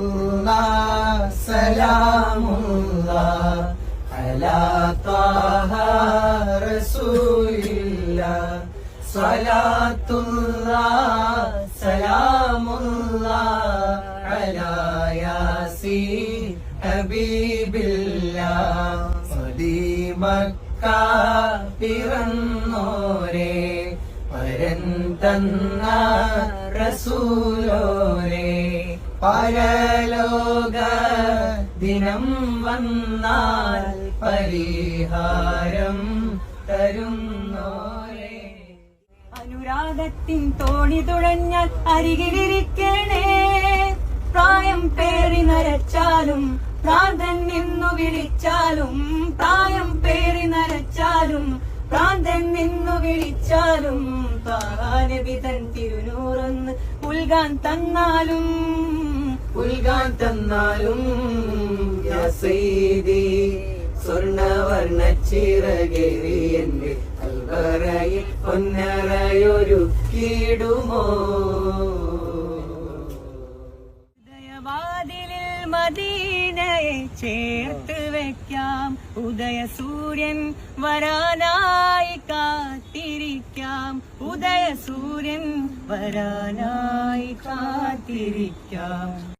الله سلام الله على طه رسول الله صلاة الله سلام الله على ياسين حبيب الله صديق مكة பிறந்த തന്ന റസൂലോരെ പരലോക ദിനം വന്നാൽ പരിഹാരം തരുന്നോരെ. അനുരാഗത്തിൻ തോണി തുഴഞ്ഞാൽ അരികിലിരിക്കണേ. പ്രായം പേറി നരച്ചാലും പ്രാന്തൻ നിന്നു വിളിച്ചാലും പ്രായം പേറി നരച്ചാലും പ്രാന്തൻ നിന്നു വിളിച്ചാലും താനബിതൻ തിരുനൂറൊന്ന് ഉൽകാൻ തന്നാലും ഉൽകാൻ തന്നാലും സ്വർണവർണ ചിറകേറി എന്റെ അൽവറയിൽ പൊന്നറയൊരു കീടുമോ മദീനയെ ചേർത്ത് വെക്കാം. ഉദയ സൂര്യൻ വരാനായി കാത്തിരിക്കാം. ഉദയ സൂര്യൻ വരാനായി കാത്തിരിക്കാം.